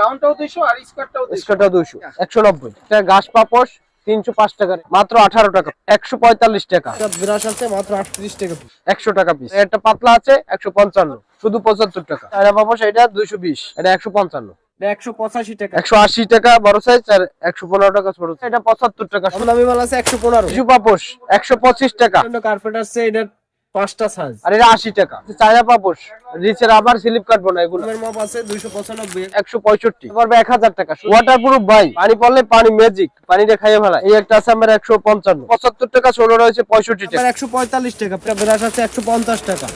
রাউন্ডটাও 200 আর স্কোয়ারটাও 200 স্কোয়ারটা দুইশো। একশো এটা ঘাস পাপোশ তিনশো পাঁচ টাকা মাত্র আঠারো টাকা। একশো পঁয়তাল্লিশ টাকা। ব্রাশ আছে মাত্র আটত্রিশ টাকা piece। একশো টাকা পিস একটা পাতলা আছে একশো পঞ্চান্ন। শুধু পঁচাত্তর টাকা। চায়না পাপোশ এটা দুইশো বিশ। এটা একশো পঞ্চান্ন। এটা একশো পঁচাশি টাকা। একশো আশি টাকা বড় সাইজ আর একশো পনেরো টাকা ছোট এটা পঁচাত্তর টাকা। কম মাল আছে একশো পনেরো। শিশু পাপোশ একশো পঁচিশ টাকা। কার্পেট আছে এটার পাঁচটা সাইজ আর এটা আশি টাকা। চায়না পাপোশ রিচের আবার স্লিপ কাটবো না এগুলো। মাপ আছে দুইশো পঁচানব্বই। একশো পঁয়ষট্টি। পড়বে এক হাজার টাকা। ওয়াটার প্রুফ ভাই। পানি পড়লে পানি ম্যাজিক পানিটা খাইয়ে ফেলা। এই একটা আছে আমার একশো পঞ্চান্ন। পঁচাত্তর টাকা ষোলো রয়েছে পঁয়ষট্টি টাকা। একশো পঁয়তাল্লিশ টাকা। ব্রাশ আছে একশো পঞ্চাশ টাকা।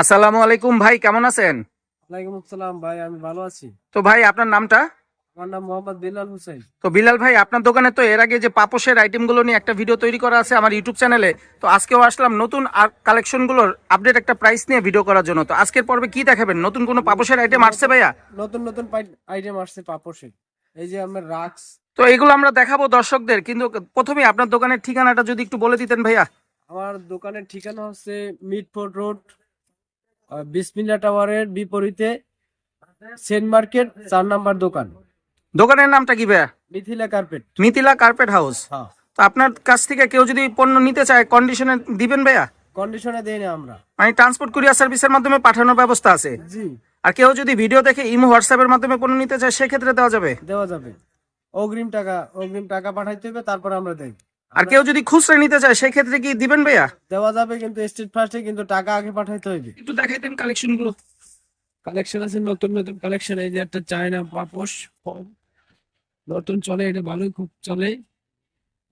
আসসালামু আলাইকুম ভাই কেমন আছেন? ওয়ালাইকুম আসসালাম ভাই আমি ভালো আছি। তো ভাই আপনার নামটা? আমার নাম মোহাম্মদ বিলাল হোসেন তো বিলাল ভাই আপনার দোকানে তো এর আগে যে পাপোশের আইটেমগুলো নিয়ে একটা ভিডিও তৈরি করা আছে আমার ইউটিউব চ্যানেলে তো আজকেও আসলাম নতুন আর কালেকশনগুলোর আপডেট একটা প্রাইস নিয়ে ভিডিও করার জন্য। তো আজকের পর্বে কি দেখাবেন? নতুন কোনো পাপোশের আইটেম আসছে ভাইয়া? নতুন নতুন আইটেম আসছে পাপোশে। এই যে আমার রাক্স। তো এগুলো আমরা দেখাবো দর্শকদের কিন্তু প্রথমে আপনার দোকানের ঠিকানাটা যদি একটু বলে দিতেন ভাইয়া। আমার দোকানের ঠিকানা হচ্ছে মিডফোর্ড রোড বিসমিল্লা টাওয়ারের বিপরীতে সেন্ট মার্কেট চার নাম্বার দোকান। দোকানের নামটা কি ভাইয়া? Mithila carpet. Mithila carpet house. হ্যাঁ। তো আপনার কাছ থেকে কেউ যদি পণ্য নিতে চায় কন্ডিশনে দিবেন ভাইয়া? কন্ডিশনে দেই না আমরা। মানে ট্রান্সপোর্ট কুরিয়ার সার্ভিসের মাধ্যমে পাঠানোর ব্যবস্থা আছে? জি। আর কেউ যদি ভিডিও দেখে ইমো হোয়াটসঅ্যাপের মাধ্যমে পণ্য নিতে চায় সেক্ষেত্রে দেওয়া যাবে? দেওয়া যাবে। অগ্রিম টাকা অগ্রিম টাকা পাঠাইতে হবে তারপর আমরা দেই আর কেউ যদি খুচরা নিতে চায় সেক্ষেত্রে কি দিবেন ভাইয়া? দেওয়া যাবে কিন্তু স্ট্রিট ফার্স্টে কিন্তু টাকা আগে পাঠাইতে হবে একটু দেখাইতেন কালেকশনগুলো কালেকশন আছে নতুন নতুন কালেকশন এই যে একটা চায়না পাপোশ ফর্ম। নতুন চলে এটা ভালোই খুব চলে।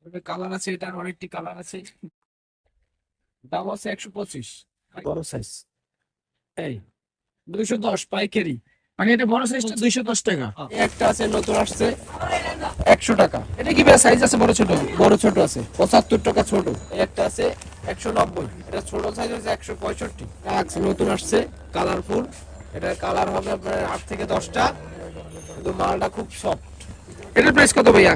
এটা কালার আছে এটার অনেকটি কালার আছে। দাম আছে একশো পঁচিশ। বড় সাইজ এই দুইশো দশ পাইকারি। মানে এটা বড় সাইজটা দুইশো দশ টাকা। একটা আছে নতুন আসছে একশো টাকা। এটা কি সাইজ আছে বড় ছোট? বড় ছোট আছে। পঁচাত্তর টাকা ছোট। একটা আছে একশো নব্বই। এটা ছোট সাইজ আছে একশো পঁয়ষট্টি। আছে নতুন আসছে কালারফুল এটার কালার হবে আপনার আট থেকে দশটা। কিন্তু মালটা খুব সফট এটার প্রাইস কত ভাইয়া?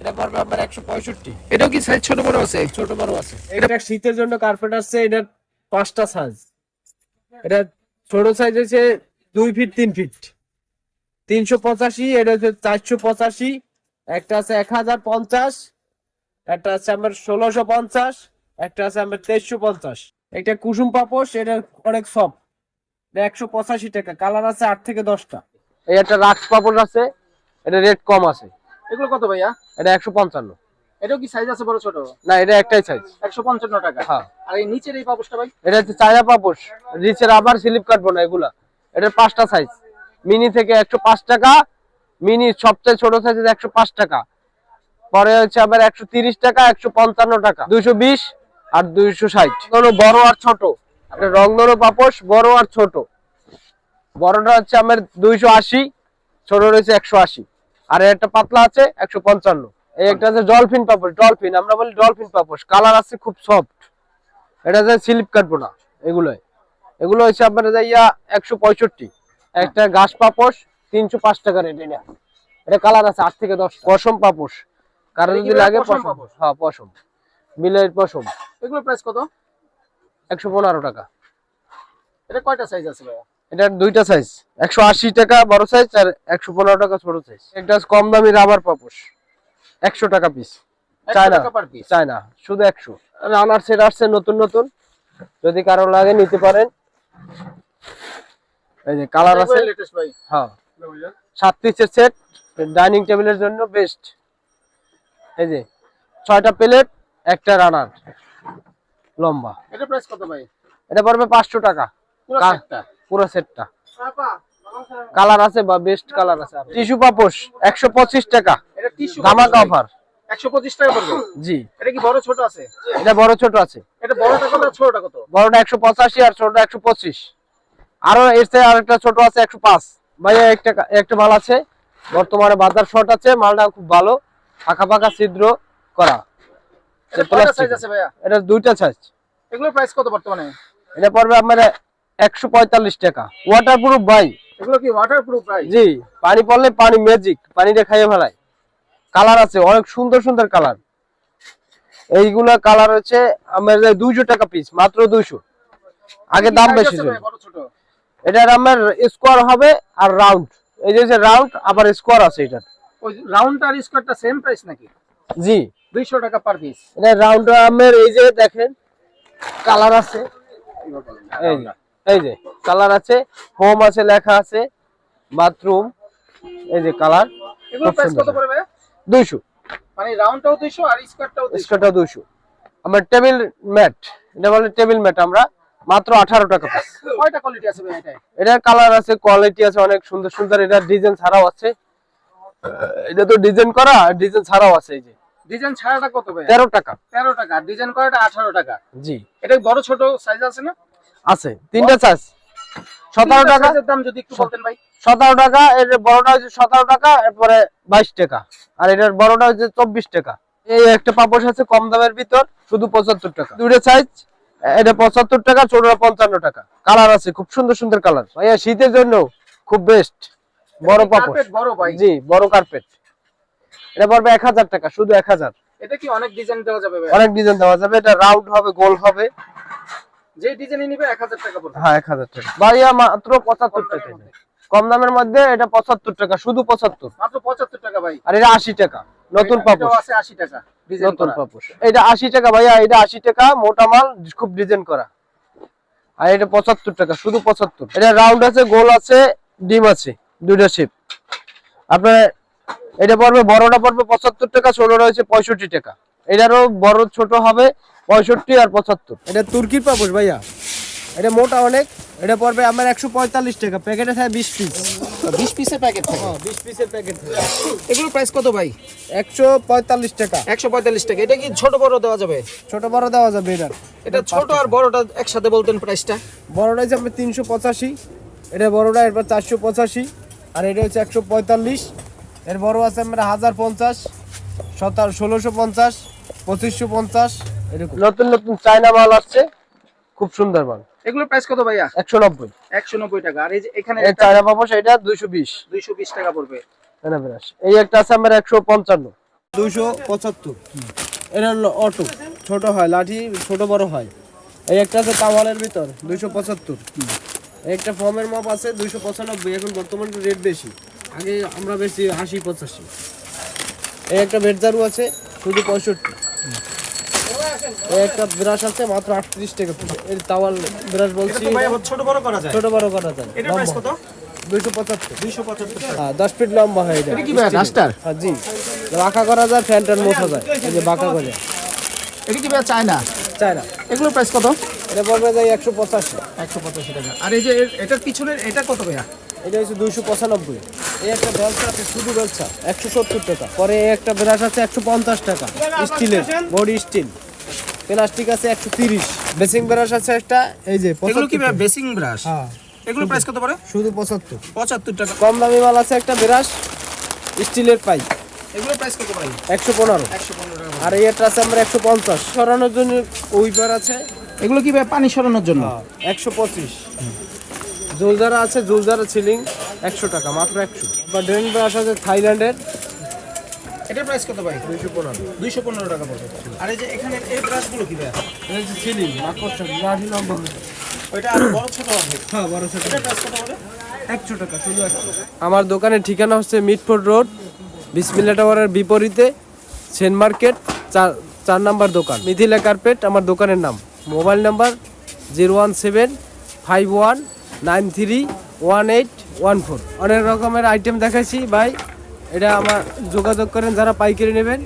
এটা পারবে আপনার একশো পঁয়ষট্টি। এটাও কি সাইজ ছোট বড় আছে? ছোট বড় আছে। এটা শীতের জন্য কার্পেট আসছে এটার পাঁচটা সাইজ এটা ছোট সাইজ হচ্ছে দুই ফিট তিন ফিট তিনশো পঁচাশি এটা হচ্ছে চারশো পঁচাশি একটা আছে এক হাজার পঞ্চাশ একটা আছে আমার ষোলোশো পঞ্চাশ একটা আছে আমার তেইশশো পঞ্চাশ। একটা কুসুম পাপোশ এটা অনেক সফট একশো পঁচাশি টাকা কালার আছে আট থেকে দশটা। এই একটা রাক্স পাপড় আছে এটা রেট কম আছে। এগুলো কত ভাইয়া? এটা একশো পঞ্চান্ন। এটাও কি সাইজ আছে বড় ছোট? না এটা একটাই সাইজ একশো পঞ্চান্ন টাকা। হ্যাঁ। আর এই নিচের এই পাপোশটা ভাই? এটা হচ্ছে চায়না পাপোশ রিচের আবার স্লিপ কাটবো না এগুলা। এটার পাঁচটা সাইজ মিনি থেকে একশো পাঁচ টাকা মিনি সবচেয়ে ছোট সাইজ একশো পাঁচ টাকা। পরে হচ্ছে আবার একশো তিরিশ টাকা, একশো পঞ্চান্ন টাকা। দুইশো বিশ আর দুইশো ষাট। বড় আর ছোট। একটা রংধনু পাপোশ, বড় আর ছোট। বড়টা হচ্ছে আমার দুইশো আশি, ছোট রয়েছে একশো আশি। আর একটা পাতলা আছে একশো পঞ্চান্ন। এই একটা আছে ডলফিন পাপোশ ডলফিন আমরা বলি ডলফিন পাপোশ। কালার আছে খুব সফট এটা যে স্লিপ কাটবো না এগুলোই এগুলো হচ্ছে আপনার যাইয়া একশো পঁয়ষট্টি। একটা ঘাস পাপোশ তিনশো পাঁচ টাকা রেট এটা। এটা কালার আছে আট থেকে দশ পশম পাপোশ। কারও এটা কি যদি লাগে পশম হ্যাঁ পশম। বিলের পশম। এগুলো প্রাইস কত? একশো পনেরো টাকা। এটা কয়টা সাইজ আছে ভাইয়া? এটার দুইটা সাইজ একশো আশি টাকা বড় সাইজ আর একশো পনেরো টাকা ছোট সাইজ একটা কম দামি রাবার পাপোশ। একশো টাকা পিস চায়না। চায়না। শুধু একশো। রানার সেট আসছে নতুন নতুন। যদি কারও লাগে নিতে পারেন। এই যে কালার আছে? হ্যাঁ। সাত পিসের সেট ডাইনিং টেবিলের জন্য বেস্ট এই যে ছয়টা প্লেট একটা রানার লম্বা। এটা প্রাইস কত ভাই? এটা পড়বে পাঁচশো টাকা। পুরো সেটটা পুরো সেটটা কালার আছে বা বেস্ট কালার আছে? টিস্যু পাপোশ একশো পঁচিশ টাকা। এটা টিস্যু ধামাকা অফার একশো পঁচিশ টাকা পড়বে? জি। এটা কি বড় ছোট আছে? এটা বড় ছোট আছে। এটা বড়টা কত আর ছোটটা কত? বড়টা একশো পঁচাশি আর ছোটটা একশো পঁচিশ। এর থেকে আরেকটা ছোট আছে একটা একটা মাল আছে। বর্তমানে বাজার শর্ট আছে মালটা খুব ভালো। ফাঁকা ফাঁকা ছিদ্র করা। এটা সাইজ আছে ভাইয়া? এটা দুইটা সাইজ এগুলোর প্রাইস কত বর্তমানে? এটা পড়বে আপনার একশো পঁয়তাল্লিশ টাকা। ওয়াটার প্রুফ ভাই। এগুলো কি ওয়াটারপ্রুফ ভাই? জি। পানি পড়লে পানি ম্যাজিক পানিটা খাইয়ে ফেলায়। কালার আছে অনেক সুন্দর সুন্দর কালার। এইগুলা কালার হচ্ছে আমার দুইশো টাকা পিস মাত্র দুইশো। আগে দাম বেশি ছিল। এটার আমার স্কোয়ার হবে আর রাউন্ড এই যে রাউন্ড আবার স্কোয়ার আছে ওই রাউন্ড আর স্কোয়ারটা সেম প্রাইস নাকি? জি। দুইশো টাকা পার পিস এটা রাউন্ড আমের এই যে দেখেন কালার আছে। এই যে এই যে কালার আছে হোম আছে লেখা আছে বাথরুম এই যে কালার। এগুলো প্রাইস কত। পড়বে দুইশো। মানে রাউন্ডটাও দুইশো আর স্কোয়ারটাও দুইশো। স্কোয়ারটা দুইশো। আমার টেবিল ম্যাট এটা বলে টেবিল ম্যাট আমরা মাত্র আঠারো টাকা পিস কয়টা কোয়ালিটি আছে ভাই এটায়? এটার কালার আছে কোয়ালিটি আছে অনেক সুন্দর সুন্দর এটার ডিজাইন ছাড়াও আছে। এটা তো ডিজাইন করা আর ডিজাইন ছাড়াও আছে এই যে। ডিজাইন ছাড়াটা কত ভাই? তেরো টাকা। তেরো টাকা ডিজাইন করাটা আঠারো টাকা। জি। এটা বড় ছোট সাইজ আছে না? আছে তিনটা চার্জ সতেরো টাকা। size এর দাম যদি একটু বলতেন ভাই। সতেরো টাকা এর বড়টা হচ্ছে সতেরো টাকা এরপরে বাইশ টাকা। আর এটার বড়টা হচ্ছে চব্বিশ টাকা। এই একটা পাপোশ আছে কম দামের ভিতর শুধু পঁচাত্তর টাকা। দুটো সাইজ এটা পঁচাত্তর টাকা ছোটটা পঞ্চান্ন টাকা। কালার আছে খুব সুন্দর সুন্দর কালার ভাইয়া শীতের জন্য খুব বেস্ট বড় পাপোশ। কার্পেট বড় ভাই। জি বড় কার্পেট এটা পড়বে এক হাজার টাকা শুধু এক হাজার। এটা কি অনেক ডিজাইন দেওয়া যাবে অনেক ডিজাইন দেওয়া যাবে। এটা রাউন্ড হবে গোল হবে। যে ডিজাইনই নিবে এক হাজার টাকা পড়বে। হ্যাঁ এক হাজার টাকা। ভাইয়া মাত্র পঁচাত্তর টাকা এটা। কম দামের মধ্যে এটা পঁচাত্তর টাকা শুধু পঁচাত্তর। মাত্র পঁচাত্তর টাকা ভাই। আর এটা আশি টাকা নতুন পাপোশ। আছে আশি টাকা ডিজাইন নতুন পাপোশ। এটা আশি টাকা ভাইয়া এটা আশি টাকা মোটা মাল খুব ডিজাইন করা। আর এটা পঁচাত্তর টাকা শুধু পঁচাত্তর। এটা রাউন্ড আছে গোল আছে ডিম আছে দুইটা শেপ আপনার এটা পড়বে বড়টা পড়বে পঁচাত্তর টাকা ছোটটা হচ্ছে পঁয়ষট্টি টাকা। এটারও বড় ছোট হবে পঁয়ষট্টি আর পঁচাত্তর। এটা তুর্কির পাপোশ ভাইয়া। এটা মোটা অনেক। এটা পড়বে আমার একশো পঁয়তাল্লিশ টাকা। প্যাকেটে থাকে বিশ পিস বিশ পিসের প্যাকেট থাকে? বিশ পিসের প্যাকেট থাকে। এগুলো প্রাইস কত ভাই? একশো পঁয়তাল্লিশ টাকা। একশো পঁয়তাল্লিশ টাকা। এটা কি ছোট বড় দেওয়া যাবে? ছোট বড় দেওয়া যাবে এটা। এটা ছোট আর বড়টা একসাথে বলতেন প্রাইসটা বড়টা হচ্ছে আপনার তিনশো পঁচাশি। এটা বড়টা এরপর চারশো পঁচাশি। আর এটা হচ্ছে একশো পঁয়তাল্লিশ। এর বড় আছে আমরা হাজার পঞ্চাশ। সতেরো ষোলোশো পঞ্চাশ। পঁচিশশো পঞ্চাশ। এরকম। নতুন নতুন চায়না মাল আসছে। খুব সুন্দর মাল। এগুলো প্রাইস কত ভাইয়া? একশো নব্বই। একশো নব্বই টাকা। আর এই যে এখানে এই চায়না পাপোশ এটা দুইশো বিশ। দুইশো বিশ টাকা পড়বে। চায়না বিরাশ এই একটা আছে আমার একশো পঞ্চান্ন। দুশো পঁচাত্তর। এটা হলো অটো। ছোট হয় লাঠি ছোট বড় হয়। এই একটা আছে তাওয়ালের ভিতর দুইশো পঁচাত্তর। এই একটা ফর্মের মাপ আছে দুইশো পঁচানব্বই। এখন বর্তমান রেট বেশি। আগে আমরা বেশি আশি পঁচাশি। এই একটা বেডজারু আছে শুধু পঁয়ষট্টি। এই একটা ব্রাশ আছে মাত্র আটত্রিশ টাকা এই তাওয়াল ব্রাশ বলছি। ছোট বড় করা যায়। ছোট বড় করা যায়। এটার প্রাইস কত? দুইশো পঁচাত্তর। দুইশো পঁচাত্তর হ্যাঁ দশ ফিট লম্বা হয় এটা এটা কি ভাই হ্যাঁ জি। বাঁকা করা যায় ফ্যান ট্যান মোছা যায়। এই যে বাঁকা করে। এটা কি ভাই চায়না? চায় এগুলোর প্রাইস কত? এটা পড়বে যায় একশো পঁচাশি। একশো পঁচাশি টাকা। আর এই যে এটার পিছনের এটা কত ভাইয়া? এটা হচ্ছে দুইশো পঁচানব্বই। এই একটা ব্যবসা আছে শুধু ব্যবসা একশো সত্তর টাকা। পরে একটা ব্রাশ আছে একশো পঞ্চাশ টাকা। স্টিলের বডি স্টিল। প্লাস্টিক আছে একশো তিরিশ। বেসিং ব্রাশ আছে একটা এই যে এগুলো কি বেসিং ব্রাশ? হ্যাঁ। এগুলো প্রাইস কত পড়ে? শুধু পঁচাত্তর। পঁচাত্তর টাকা। কম দামি মাল আছে একটা ব্রাশ স্টিলের পাইপ। এগুলো প্রাইস কত ভাই? একশো পনেরো। একশো পনেরো আর এই একটা আছে আমার একশো পঞ্চাশ। সরানোর জন্য উইপার আছে। এগুলো কি ভাই পানি সরানোর জন্য? একশো পঁচিশ। আছে জুলজারা সিলিং একশো টাকা মাত্র একশো। বা ড্রেন ব্রাশ আছে থাইল্যান্ডের। এটার প্রাইস কত ভাই? দুইশো পনেরো। দুইশো পনেরো টাকা পড়বে। আর এই যে এখানে এই ব্রাশগুলো কি ভাই? এটা হচ্ছে সিলিং আকর্ষণ লাঠি লম্বা হবে ওইটা আরও বড় ছোট হবে? হ্যাঁ বড় ছোট। এটার প্রাইস কত পড়ে একশো টাকা শুধু একশো আমার দোকানের ঠিকানা হচ্ছে মিটফোর্ড রোড বিসমিল্লা টাওয়ারের বিপরীতে সেন্ট মার্কেট চার চার নাম্বার দোকান। মিথিলা কার্পেট আমার দোকানের নাম। Mobile number zero one seven five one nine three one eight one four. অনেক রকমের আইটেম দেখাইছি ভাই। এটা আমার যোগাযোগ করেন যারা পাইকারি নেবেন।